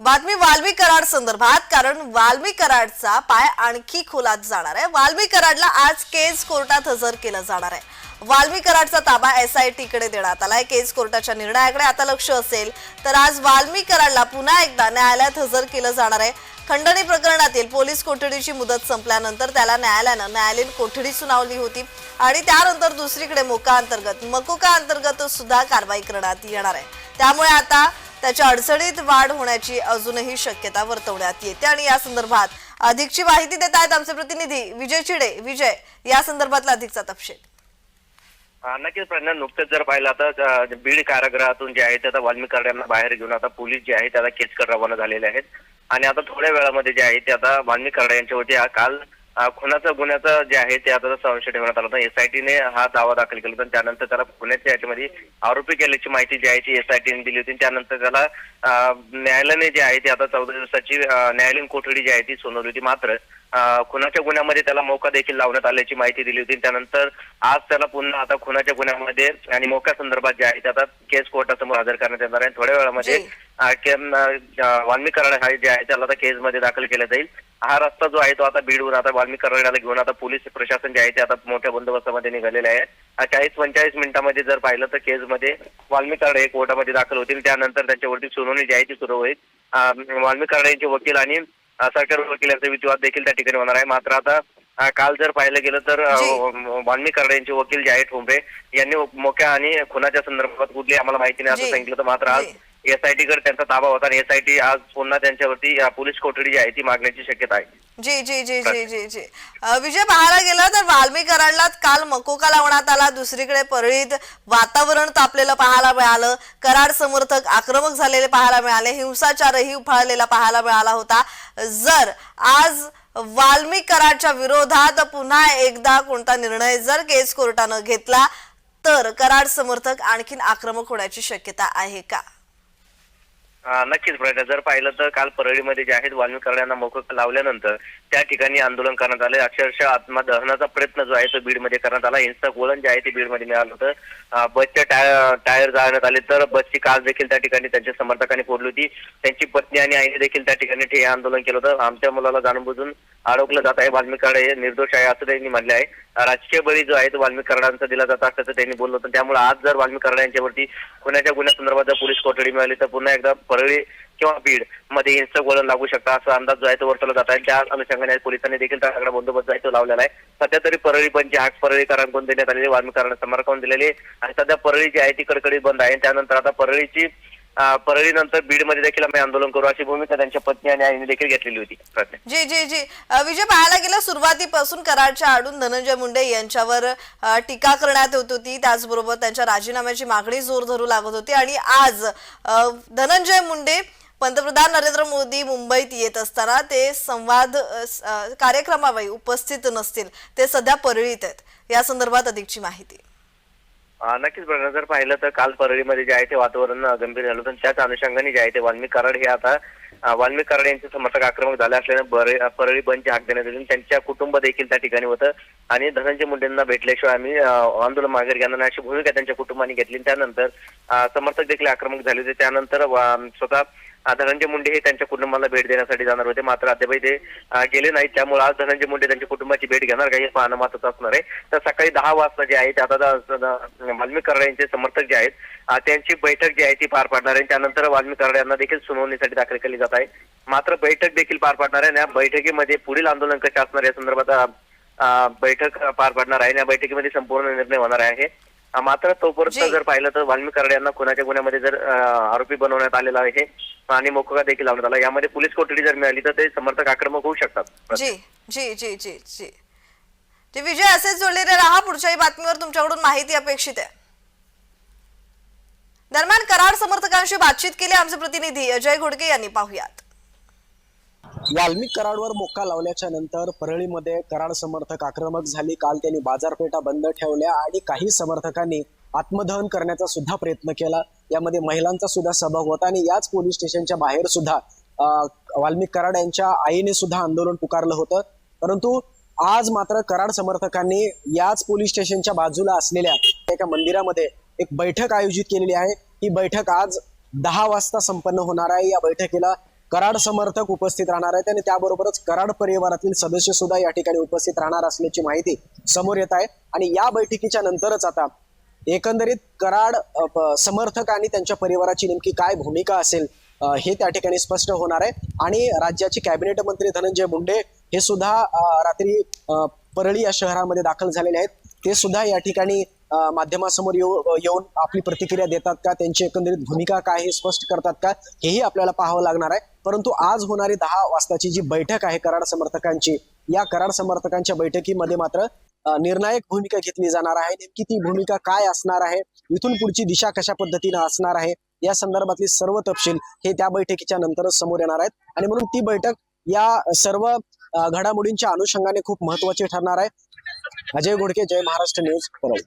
बातमी वाल्मी कराड संदर्भात कारण वाल्मी कराडचा पाय आणखी खोलात जाणार आहे. वाल्मी कराडला आज केज कोर्टात हजर केलं जाणार आहे. वाल्मी कराडचा ताबा एस आय टी कडे देण्यात आलाय. केज कोर्टाच्या निर्णयाकडे आता लक्ष असेल तर आज वाल्मी कराडला पुन्हा एकदा न्यायालयात हजर केलं जाणार आहे. खंडणी प्रकरणातील पोलीस कोठडीची मुदत संपल्यानंतर त्याला न्यायालयानं न्यायालयीन कोठडी सुनावली होती आणि त्यानंतर दुसरीकडे मोका अंतर्गत मकोका अंतर्गत सुद्धा कारवाई करण्यात येणार आहे. त्यामुळे आता त्याच्या अडचणीत वाढ होण्याची अजूनही शक्यता वर्तवण्यात येते आणि या संदर्भात अधिकची माहिती देत आहेत आमचे प्रतिनिधी विजय चिडे. विजय या संदर्भातला अधिकचा तपशील. हा, नक्कीच प्रज्ञा नुकतेच जर पाहिलं आता बीड कारागृहातून जे आहे ते आता वाल्मी बाहेर घेऊन आता पोलीस जे आहे त्याला केचकर रवाना झालेले आहेत. आणि आता थोड्या वेळामध्ये जे आहे ते आता वाल्मी यांच्या यांच्यावरती हा काल खुनाचा गुन्ह्याचं जे आहे ते आता संशय ठेवण्यात आला होता. एसआयटीने हा दावा दाखल केला होता. त्यानंतर त्याला पुण्याच्या याच्यामध्ये आरोपी केल्याची माहिती जी आहे ती एसआयटीने दिली होती. त्यानंतर त्याला न्यायालयाने जे आहे ते आता चौदा दिवसाची न्यायालयीन कोठडी जी आहे ती सुनावली होती. मात्र खुनाच्या गुन्ह्यामध्ये त्याला मोका देखील लावण्यात आल्याची माहिती दिली होती. त्यानंतर आज त्याला पुन्हा आता खुनाच्या गुन्ह्यामध्ये आणि मोका संदर्भात जे आहे आता केस कोर्टासमोर हजर करण्यात येणार आहे. थोड्या वेळामध्ये वाल्मी कराड हा जे आहे त्याला आता केसमध्ये दाखल केला जाईल. हा रस्ता जो आहे तो आता बीडहून आता वाल्मी कराडाला घेऊन आता पोलीस प्रशासन जे आहे ते आता मोठ्या बंदोबस्तामध्ये निघालेले आहे चाळीस पंचेचाळीस मिनिटांमध्ये जर पाहिलं तर केसमध्ये वाल्मी कराड हे कोर्टामध्ये दाखल होतील. त्यानंतर त्यांच्यावरती सुनावणी जी आहे ती सुरू होईल. अ, वाल्मी कराड यांचे वकील आणि अ, सरकारी वकील यांचा विवाद देखील त्या ठिकाणी होणार आहे मात्र आता काल जर पाहिलं गेलं तर. वाल्मी कराड यांचे वकील जे आहेत ठोंबे यांनी मोक्या आणि खुनाच्या संदर्भात कुठली आम्हाला माहिती नाही. असं सांगितलं होतं मात्र आज. एसआयटी कडे त्यांचा ताबा होता आणि एसआयटी आज पुन्हा त्यांच्यावरती पोलीस कोठडी जी आहे ती मागण्याची शक्यता आहे. जी जी जी जी जी जी. विजय पाहायला गेलं तर वाल्मी कराडला काल मकोका लावण्यात आला. दुसरीकडे परळीत वातावरण तापलेलं पाहायला मिळालं. कराड समर्थक आक्रमक झालेले पाहायला मिळाले. हिंसाचारही उफाळलेला पाहायला मिळाला होता. जर आज वाल्मी कराडच्या विरोधात पुन्हा एकदा कोणता निर्णय जर केस कोर्टानं घेतला तर कराड समर्थक आणखीन आक्रमक होण्याची शक्यता आहे का? नक्कीच प्रयत्न जर पाहिलं तर काल परळीमध्ये जे आहेत वाल्मी मोकळ लावल्यानंतर त्या ठिकाणी आंदोलन करण्यात आले. अक्षरशः आत्मदहनाचा प्रयत्न जो आहे तो बीडमध्ये करण्यात आला. हिंसक वळण जे आहे ते बीडमध्ये मिळालं होतं. बसचे टायर टायर जाळण्यात आले. तर बसची कार देखील त्या ठिकाणी त्यांच्या समर्थकांनी फोडली होती. त्यांची पत्नी आणि आईने देखील त्या ठिकाणी हे आंदोलन केलं होतं. आमच्या मुलाला जाणून बुजून अडकलं जात आहे. वाल्मी हे निर्दोष आहे असं त्यांनी म्हणलं आहे. राजकीय बळी जो आहे तो वाल्मिकराडांचा दिला जात असल्याचं त्यांनी बोललं होतं. त्यामुळे आज जर वाल्मिकराड यांच्यावरती खुनाच्या गुन्ह्यासंदर्भात जर पोलीस कोठडी मिळाली तर पुन्हा एकदा परळी किंवा बीडमध्ये हिंसक वळण लागू शकता असा अंदाज जो आहे तो वर्तवला जात आहे. त्या अनुषंगाने पोलिसांनी देखील त्याकडे बंदोबस्त आहे तो लावलेला आहे. सध्या तरी परळी पंची हाक परळी करांकडून देण्यात आलेली वाल्मी समर्थन दिलेली आहे. आणि सध्या परळी जी आहे ती कडकडीत बंद आहे. त्यानंतर आता परळीची परळीनंतर बीडमध्ये देखील आम्ही आंदोलन करू अशी भूमिका त्यांच्या पत्नी आणि आईने देखील घेतलेली होती. जी जी जी. विजय पाहायला गेलं सुरुवातीपासून कराडच्या आडून धनंजय मुंडे यांच्यावर टीका करण्यात होत होती. त्याचबरोबर त्यांच्या राजीनाम्याची मागणी जोर धरू लागत होती. आणि आज धनंजय मुंडे पंतप्रधान नरेंद्र मोदी मुंबईत येत असताना ते संवाद अ, कार्यक्रमावेळी उपस्थित नसतील. ते सध्या परळीत आहेत. या संदर्भात अधिकची माहिती. नक्कीच बघा जर पाहिलं तर काल परळीमध्ये जे आहे ते वातावरण गंभीर झालं होतं. त्याच अनुषंगाने जे आहे ते वाल्मी कराड हे आता अं, वाल्मी कराड यांचे समर्थक आक्रमक झाले असल्याने बरे- परळी बंदचे हाक देण्यात आले. त्यांच्या कुटुंब देखील त्या ठिकाणी होतं. आणि धनंजय मुंडेंना भेटल्याशिवाय आम्ही आंदोलन मागे घेणार नाही. अशी भूमिका त्यांच्या कुटुंबाने घेतली. त्यानंतर समर्थक देखील आक्रमक झाले होते. त्यानंतर स्वतः धनंजय मुंडे हे त्यांच्या कुटुंबाला भेट देण्यासाठी जाणार होते. मात्र अद्यापही ते गेले नाहीत. त्यामुळे आज धनंजय मुंडे त्यांच्या कुटुंबाची भेट घेणार का हे पाहणं महत्वाचं असणार आहे. तर सकाळी दहा वाजता जे आहे ते आता वाल्मी कराड यांचे समर्थक जे आहेत त्यांची बैठक जी आहे ती पार पाडणार आहे. त्यानंतर वाल्मी कराड यांना देखील सुनावणीसाठी दाखल केली जात आहे. मात्र बैठक देखील पार पाडणार आहे या बैठकीमध्ये पुढील आंदोलन कसे असणार या संदर्भात बैठक पार पाडणार आहे या बैठकीमध्ये संपूर्ण निर्णय होणार आहे. मात्र तोपर्यंत. जर पाहिलं तर वाल्मी कराड यांना खुनाच्या गुन्ह्यामध्ये जर आरोपी बनवण्यात आलेला आहे आणि मोकोका देखील लावण्यात आला. यामध्ये पोलीस कोठडी जर मिळाली तर ते समर्थक आक्रमक होऊ शकतात. जी जी जी जी जी. जी विजय असेच जोडलेले राहा. पुढच्याही बातमीवर तुमच्याकडून माहिती अपेक्षित आहे. दरम्यान कराड समर्थकांशी बातचीत केली आमचे प्रतिनिधी अजय घोडके यांनी. पाहुयात. वाल्मिक कराडवर मोक्का लावल्याच्या नंतर परळीमध्ये कराड समर्थक आक्रमक झाली. काल त्यांनी बाजारपेठा बंद ठेवल्या आणि काही समर्थकांनी आत्मदहन करण्याचा सुद्धा प्रयत्न केला. यामध्ये महिलांचा सुद्धा सहभाग होता आणि याच पोलीस स्टेशनच्या बाहेर सुद्धा वाल्मिक कराड यांच्या आईने सुद्धा आंदोलन पुकारलं होतं. परंतु आज मात्र कराड समर्थकांनी याच पोलीस स्टेशनच्या बाजूला असलेल्या एका मंदिरामध्ये एक बैठक आयोजित केलेली आहे. ही बैठक आज दहा वाजता संपन्न होणार आहे. या बैठकीला कराड समर्थक उपस्थित राहणार आहेत आणि त्याबरोबरच कराड परिवारातील सदस्य सुद्धा या ठिकाणी उपस्थित राहणार असल्याची माहिती समोर येत आहे. आणि या बैठकीच्या नंतरच आता एकंदरीत कराड समर्थक आणि त्यांच्या परिवाराची नेमकी काय भूमिका असेल हे त्या ठिकाणी स्पष्ट होणार आहे. आणि राज्याचे कॅबिनेट मंत्री धनंजय मुंडे हे सुद्धा रात्री परळी या शहरामध्ये दाखल झालेले आहेत. ते सुद्धा या ठिकाणी माध्यमासमोर येऊ येऊन आपली प्रतिक्रिया देतात का? त्यांची एकंदरीत भूमिका काय हे स्पष्ट करतात का? हेही आपल्याला पाहावं लागणार आहे. परंतु आज होणारी दहा वाजताची जी बैठक आहे कराड समर्थकांची या कराड समर्थकांच्या बैठकीमध्ये मात्र निर्णायक भूमिका घेतली जाणार आहे. नेमकी ती भूमिका काय असणार आहे? इथून पुढची दिशा कशा पद्धतीनं असणार आहे? या संदर्भातली सर्व तपशील हे त्या बैठकीच्या नंतरच समोर येणार आहेत. आणि म्हणून ती बैठक या सर्व घडामोडींच्या अनुषंगाने खूप महत्वाची ठरणार आहे. अजय घोडके जय महाराष्ट्र न्यूज परळ.